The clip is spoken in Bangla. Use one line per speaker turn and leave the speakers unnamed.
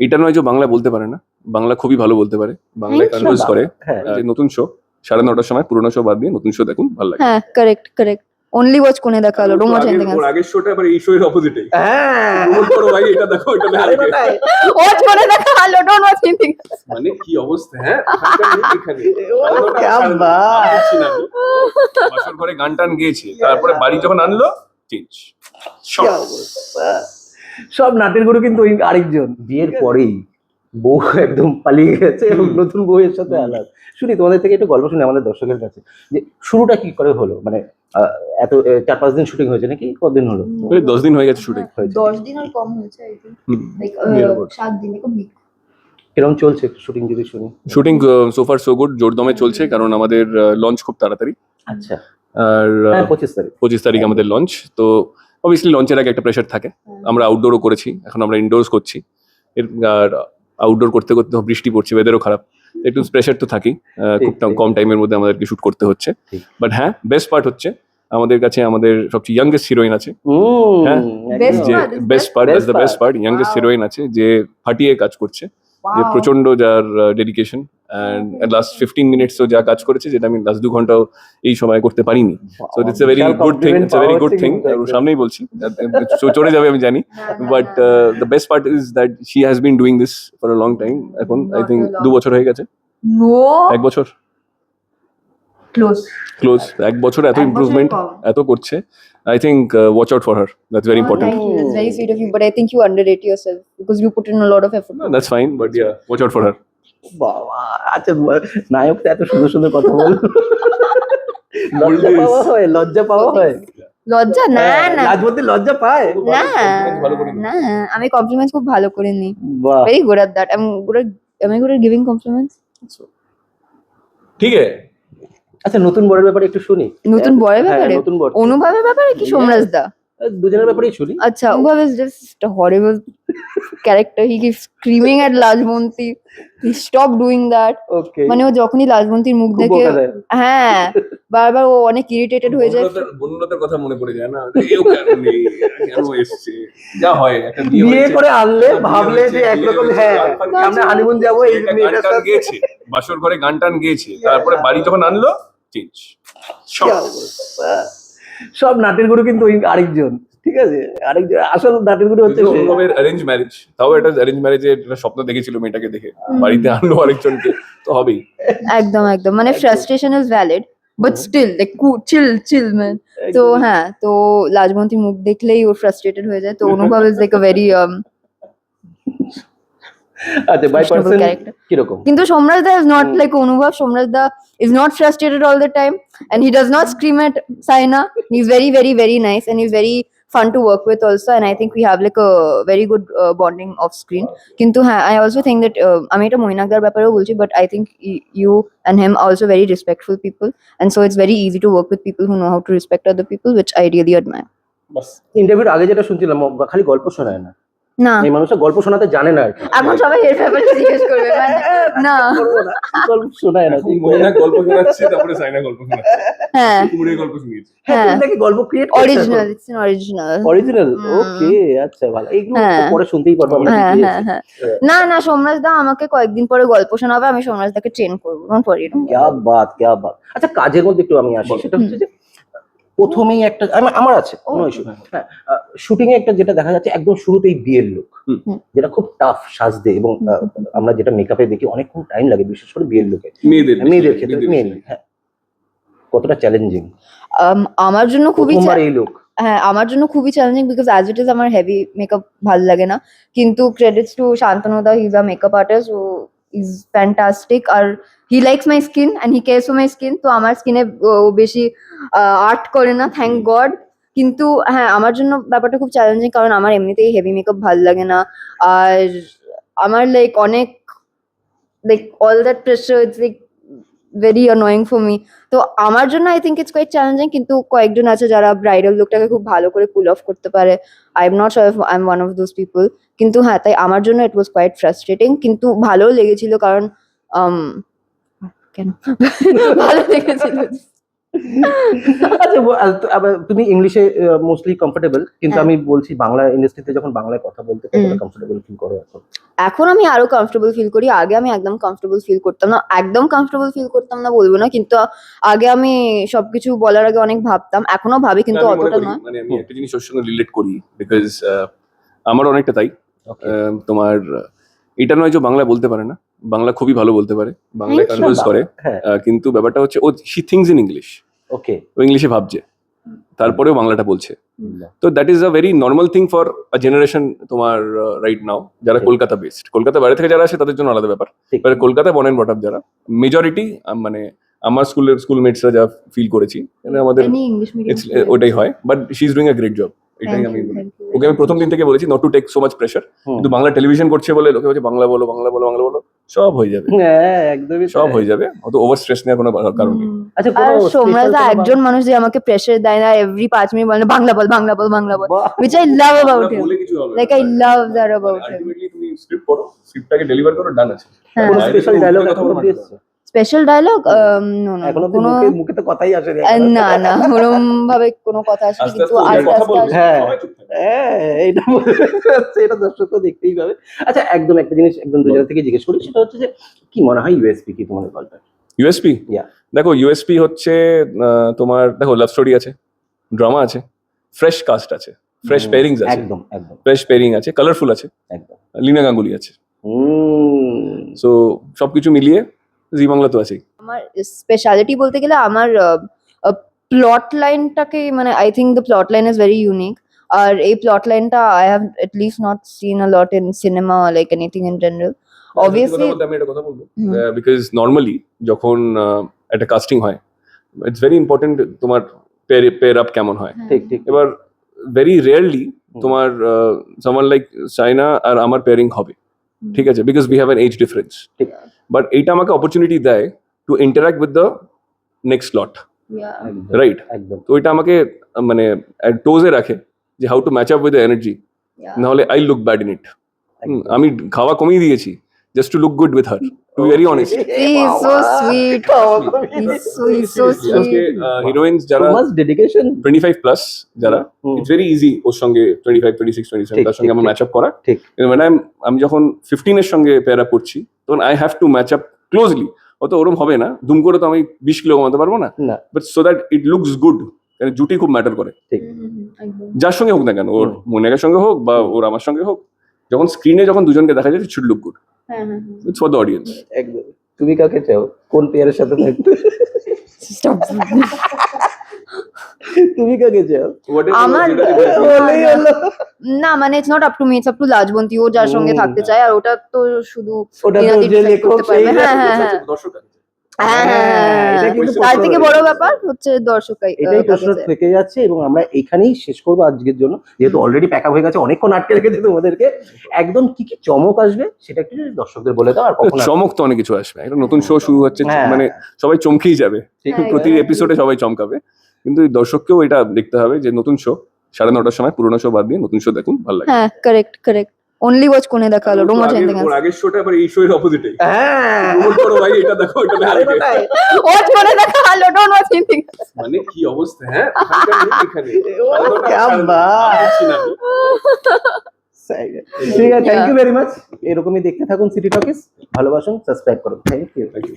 এটা নয় যে বাংলা বলতে পারে না। বাংলা খুবই ভালো বলতে পারে। বাংলায় কনভার্স করে।
হ্যাঁ।
যে নতুন শো সাড়ে নটার সময় পুরোনো শো বাদ দিয়ে নতুন শো দেখুন ভালো লাগে।
হ্যাঁ কারেক্ট কারেক্ট অনলি ওয়াচ কোনে দেখা হলো রোমা
ওর
এলস
আগের শোটা আবার এই শো এর অপোজিটে
হ্যাঁ
করো ভাই এটা দেখো এটা
আরে বাবা,
ওয়াচ কোনে দেখা হলো ডোন্ট ওয়াচ এনিথিং
মানে কি অবস্থা হ্যাঁ? এখানে। না আমি। বাসর ঘরে গান টান গেয়েছে। তারপরে বাড়ি যখন আনলো চেঞ্জ
কি অবস্থা। সব নাটের গুরু কিন্তু ওই আরেকজন। বিয়ের পরেই বউ একদম পালিয়ে গেছে এবং। নতুন বউয়ের সাথে আলাদা শুনি তোমাদের থেকে একটু গল্প শুনি আমাদের দর্শকের কাছে। যে শুরুটা কি করে হলো? মানে আহ, এত চার পাঁচ দিন শুটিং হয়েছে নাকি? কতদিন হলো?
ওই দশ দিন হয়ে গেছে শুটিং
হয়েছে।
দশ দিন আর কম হয়েছে আই থিঙ্ক সাত দিন
কীরকম চলছে শুটিং যদি শুনি?
শুটিং সোফার সো গুড জোরদমে চলছে কারণ আমাদের লঞ্চ খুব তাড়াতাড়ি।
আচ্ছা।
আর
হ্যাঁ পঁচিশ তারিখ।
পঁচিশ তারিখ আমাদের লঞ্চ তো অবভিয়াসলি লঞ্চের আগে একটা প্রেশার থাকে। আমরা আউটডোরও করেছি এখন আমরা ইনডোরস করছি। এর আর আউটডোর করতে করতে বৃষ্টি পড়ছে ওয়েদারও খারাপ। একটু প্রেশার তো থাকেই আহ, খুব। কম টাইমের মধ্যে আমাদেরকে শুট করতে হচ্ছে। বাট হ্যাঁ বেস্ট পার্ট হচ্ছে আমাদের কাছে আমাদের সবচেয়ে ইয়াংগেস্ট হিরোইন আছে। হ্যাঁ, যে best part
best
the best part youngest. Heroine আছে যে ফাটিয়ে কাজ করছে। যে প্রচণ্ড যার ডেডিকেশন অ্যান্ড লাস্ট ফিফটিন মিনিটসও যা কাজ করেছে যেটা আমি লাস্ট দু ঘন্টাও এই সময় করতে পারিনি। So it's a very good thing it's a very good thing সামনেই বলছি। চলে যাবে আমি জানি। But the best part is that she has been doing this for a long time এখন আই থিঙ্ক দু বছর হয়ে গেছে। এক বছর।
ক্লোজ
ক্লোজ এক বছর এত ইমপ্রুভমেন্ট এত করছে। I think watch out for her that's very important
Thank you. It's very sweet of you, but I think you underrate yourself because you put in a lot of effort.
That's fine but yeah watch out for her
বাবা আচ্ছা নায়ক তো এত সুন্দর সুন্দর কথা বল। লজ্জা পাওয়া হয় লজ্জা পাওয়া হয়।
লজ্জা? না
হ্যাঁ,
না।
রাজবতী লজ্জা পায়।
না না। আমি কমপ্লিমেন্টস খুব ভালো করে নিই very good at that I am good at am I good at giving compliments?
ঠিক আছে।
আচ্ছা নতুন বরের ব্যাপারে একটু শুনি।
নতুন বরের
হ্যাঁ,
ব্যাপারে?
নতুন বর।
অনুভবের ব্যাপারে কি সোমরাজ দা?
দুজনের ব্যাপারেই শুনি।
আচ্ছা অনুভব just a horrible character he keeps screaming at লাজমন্তি stopped doing that
ওকে
মানে ও যখনই লাজমন্তির মুখ দেখে হ্যাঁ বারবার ও অনেক ইরিটেটেড হয়ে যায়।
বন্ধুদের কথা মনে পড়ে যায় না। এও কেন এসছে? যা হয় একটা বিয়ে
করে আনলে ভাবলে যে একরকম হ্যাঁ হানিমুন যাব এই মেয়েটার সাথে।
গেয়েছে। বাসর ঘরে গান টান গেয়েছে। তারপরে বাড়ি যখন আনলো চেঞ্জ
সব। নাটের গুরু কিন্তু ওই আরেকজন ঠিক আছে? আরেকজন আসল নাটের গুরু হচ্ছে।
অনুভবের অ্যারেঞ্জ ম্যারেজ তাও এটা অ্যারেঞ্জ ম্যারেজে একটা স্বপ্ন দেখেছিল মেয়েটাকে দেখে। বাড়িতে আনলো আরেকজনকে তো হবেই।
একদম একদম। মানে frustration is valid but still like chill chill man তো হ্যাঁ তো লাজমন্তির মুখ দেখলেই ও ফ্রাস্ট্রেটেড হয়ে যায়। তো Anubhav is like a very
আচ্ছা বাই পার্সন
character.
কীরকম
কিন্তু Somraj da is not
Hmm.
Like Anubhav Somraj da is not frustrated all the time and he does not scream at Saina. He's very, very, very nice and he's very fun to work with also. And I think we have like a very good uh, bonding off screen. কিন্তু হ্যাঁ I also think that uh, আমি এটা মৈনাকদার ব্যাপারেও বলছি but I think you and him are also very respectful people and so it's very easy to work with people who know how to respect other people which I really admire.
বাস
ইন্টারভিউর আগে যেটা শুনছিলাম খালি গল্প শোনায় না
না।
এই মানুষটা গল্প শোনাতে জানে না
এখন সবাই এর ব্যাপারে জিজ্ঞেস করবে মানে না।
গল্প শোনায় না
মহিলা গল্প শোনাচ্ছে তারপরে সাইনা গল্প শোনাচ্ছে।
হ্যাঁ।
গল্প শুনিয়েছে।
হ্যাঁ।
হ্যাঁ।
তুমি নাকি গল্প create
original it's original
original okay আচ্ছা ভালো। এইগুলো
হ্যাঁ।
পরে শুনতেই পারব আমরা
হ্যাঁ হ্যাঁ হ্যাঁ। না না সোমরাজ দা আমাকে কয়েকদিন পরে গল্প শোনাবে আমি সোমরাজ দাকে ট্রেন করব ডোন্ট ওয়ারি
ক্যা বাত ক্যা বাত। আচ্ছা কাজের মধ্যে একটু আমি আসি সেটা হচ্ছে যে প্রথমেই একটা আমার- আছে কোনো ইস্যু হ্যাঁ। শুটিং এ একটা যেটা দেখা যাচ্ছে একদম শুরুতেই বিয়ের লুক। যেটা খুব টাফ সাজতে এবং আমরা যেটা মেকআপে দেখি অনেকক্ষণ টাইম লাগে বিশেষ করে বিয়ের লুকে
মেয়েদের
মেয়েদের ক্ষেত্রে মেনলি হ্যাঁ। কতটা চ্যালেঞ্জিং
আমার জন্য খুবই
এই লুক
হ্যাঁ আমার জন্য খুবই challenging because as it is আমার হেভি মেকআপ ভালো লাগে না। কিন্তু credits to Shantanuda he is a makeup artist O is fantastic R he likes my skin and he cares my skin তো আমার স্কিনে ও বেশি আর্ট করে না থ্যাংক গড কিন্তু হ্যাঁ আমার জন্য ব্যাপারটা খুব চ্যালেঞ্জিং কারণ আমার এমনিতেই হেভি মেকআপ ভালো লাগে না। আর আমার লাইক অনেক like all that pressure it's like very annoying for me তো আমার জন্য I think it's quite challenging কিন্তু কয়েকজন আছে যারা ব্রাইডাল লুকটাকে খুব ভালো করে পুল অফ করতে পারে। I am not sure I am one of those people কিন্তু হ্যাঁ তাই আমার জন্য ইট ওয়াজ কোয়াইট ফ্রাস্ট্রেটিং কিন্তু ভালোও লেগেছিল কারণ um, কেন? ভালো লেগেছিল।
আচ্ছা তুমি ইংলিশে মোস্টলি কমফোর্টেবল কিন্তু
হ্যাঁ।
আমি বলছি বাংলা ইন্ডাস্ট্রিতে যখন বাংলায় কথা বলতে কতটা। কমফোর্টেবল ফিল করো এখন।
এখন আমি আরও কমফোর্টেবল ফিল করি। আগে আমি একদম কমফোর্টেবল ফিল করতাম না। একদম কমফোর্টেবল ফিল করতাম না বলব না কিন্তু আগে আমি সবকিছু বলার আগে অনেক ভাবতাম। এখনও ভাবি কিন্তু অতটা নয়।
মানে আমি একটা জিনিস ওর সঙ্গে রিলেট করি বিকজ আমার অনেকটা তাই। আহ, তোমার এটা নয় যে বাংলা বলতে পারে না। বাংলা খুবই ভালো বলতে পারে। বাংলায়
Thank
কনভার্স করে।
হ্যাঁ।
আহ, কিন্তু ব্যাপারটা হচ্ছে ও she thinks in English
okay
ও ইংলিশে ভাবছে। তারপরেও বাংলাটা বলছে। তো that is a very normal thing for a generation তোমার রাইট নাও যারা কলকাতা বেসড কলকাতা বাইরে থেকে যারা আসে তাদের জন্য আলাদা ব্যাপার। এবারে কলকাতায় বন অ্যান্ড বট যারা মেজরিটি মানে আমার স্কুলের স্কুলমেটসরা যা ফিল করেছি মানে আমাদের ওটাই হয়। But she is doing a great job এটাই আমি বলি। ওকে আমি প্রথম দিন থেকে বলেছি not to take so much pressure কিন্তু বাংলা টেলিভিশন করছে বলে লোকে বলছে বাংলা বলো বাংলা বলো বাংলা বলো। সব হয়ে যাবে।
হ্যাঁ একদমই
সব হয়ে যাবে। অত ওভার স্ট্রেস নেওয়ার কোনো কারণ নেই।
আচ্ছা কোনো
সোমরাজ একজন মানুষ যে আমাকে প্রেসার দেয় না এভরি পাঁচ মিনিট বলে বাংলা বল বাংলা বল বাংলা বল। which I love about him like I love that about him
ultimately তুমি স্ক্রিপ্ট পড়ো স্ক্রিপ্টটাকে ডেলিভার করো ডান আছে।
হ্যাঁ।
কোনো স্পেশাল ডায়লগ
কথা বলতে?
স্পেশাল ডায়লগ নো না কোনো
মুখে তো কথাই
আহ, না না ওরম ভাবে কোনো কথা
আস্তে
কিন্তু
আস্তে
আস্তে
হ্যাঁ। হ্যাঁ এটা এটা দর্শকও দেখতেই পাবে। আচ্ছা একদম একটা জিনিস একদম দুজন থেকে জিজ্ঞেস করি সেটা হচ্ছে যে কি মনে হয় ইউএসপি কি তোমাদের গল্পের?
ইউএসপি দেখো ইউএসপি হচ্ছে আহ, তোমার দেখো লাভ স্টোরি আছে ড্রামা আছে ফ্রেশ কাস্ট আছে ফ্রেশ পেয়ারিংস আছে
একদম একদম।
ফ্রেশ পেয়ারিং আছে কালারফুল আছে
একদম।
লিনা গাঙ্গুলি আছে।
হুম,
সো সবকিছু মিলিয়ে জি বাংলা তো আছেই।
আমার স্পেশালিটি বলতে গেলে আমার প্লট লাইনটাকে মানে I think the plot line is very unique আর এই প্লট লাইনটা I have at least not seen a lot in cinema like anything in general Obviously-
সত্যি আমি একটা কথা বলব। বিকজ নর্মালি যখন আহ, একটা কাস্টিং হয় ইটস ভেরি ইম্পর্টেন্ট তোমার পেয়ার আপ কেমন হয়।
ঠিক ঠিক।
এবার ভেরি রেয়ারলি তোমার সামান লাইক চাইনা আর আমার পেয়ারিং হবে। ঠিক আছে? Because we have an age difference
ঠিক।
বাট এইটা আমাকে অপরচুনিটি দেয় to interact with the next lot right
একদম
তো এটা আমাকে মানে টোজে রাখে যে how to match up with energy নাহলে I look bad in it আমি খাওয়া কমিয়ে দিয়েছি। Just to look good with her to very honest
He is so sweet. He's so he's so sweet.
Heroines যারা
ডেডিকেশন
টোয়েন্টি ফাইভ প্লাস যারা ইটস ভেরি ইজি ওর সঙ্গে twenty five twenty six twenty seven
ঠিক,
তার সঙ্গে আমার ম্যাচ আপ করা।
ঠিক।
মানে আমি যখন ফিফটিনের সঙ্গে পেয়ার আপ করছি তখন I have to match up closely অত ওরম হবে না। দুম করে তো আমি বিশ কিলো কমাতে পারব না। But so that it looks good জুটি খুব ম্যাটার করে। যার সঙ্গে হোক না কেন ওর
হুম।
সঙ্গে হোক বা ওর আমার সঙ্গে হোক যখন স্ক্রিনে যখন দুজনকে দেখা যায় শুড লুক গুড
হ্যাঁ।
ইটস ফর দ্য অডিয়েন্স
একদম। তুমি কাকে চাও? কোন প্লেয়ারের সাথে থাকতে. তুমি কাকে চাও?
আমার না মানে it's not up to me it's up to Lajbanti ও যার সঙ্গে থাকতে চায় আর ওটা তো শুধু
ওটা তো যে লেখক সেই
হ্যাঁ হ্যাঁ হ্যাঁ।
দর্শক
হ্যাঁ, হ্যাঁ,
হ্যাঁ।
তার থেকে বড় ব্যাপার হচ্ছে দর্শক
এটাই প্রশ্ন থেকে যাচ্ছে এবং আমরা এখানেই শেষ করব আজকের জন্য। যেহেতু অলরেডি প্যাক হয়ে গেছে অনেকক্ষণ আটকে রেখেছে তোমাদেরকে। একদম কি কি চমক আসবে সেটা একটু দর্শকদের বলে দাও আর কখন
চমক তো অনেক কিছু আসবে। একটা নতুন শো শুরু হচ্ছে। মানে সবাই চমকেই যাবে। প্রতি এপিসোডে সবাই চমকাবে। কিন্তু এই দর্শককেও এটা দেখতে হবে যে নতুন শো সাড়ে নটার সময় পুরোনো শো বাদ দিয়ে নতুন শো দেখুন ভালো লাগে
হ্যাঁ কারেক্ট কারেক্ট অনলি ওয়াচ কোনে দেখা রোমা
চেন
দেখা
আগের শোটা আবার এই শো অপোজিটে
হ্যাঁ।
করো ভাই এটা দেখো এটা
ওয়াচ কোনে দেখা হলো ডোন্ট ওয়াচ এনিথিং
মানে কি অবস্থা হ্যাঁ? এখানে।
ঠিক আছে থ্যাংক ইউ ভেরি মাচ এরকমই দেখতে থাকুন সিটি টকিস ভালোবাসুন সাবস্ক্রাইব করুন। Thank you
thank you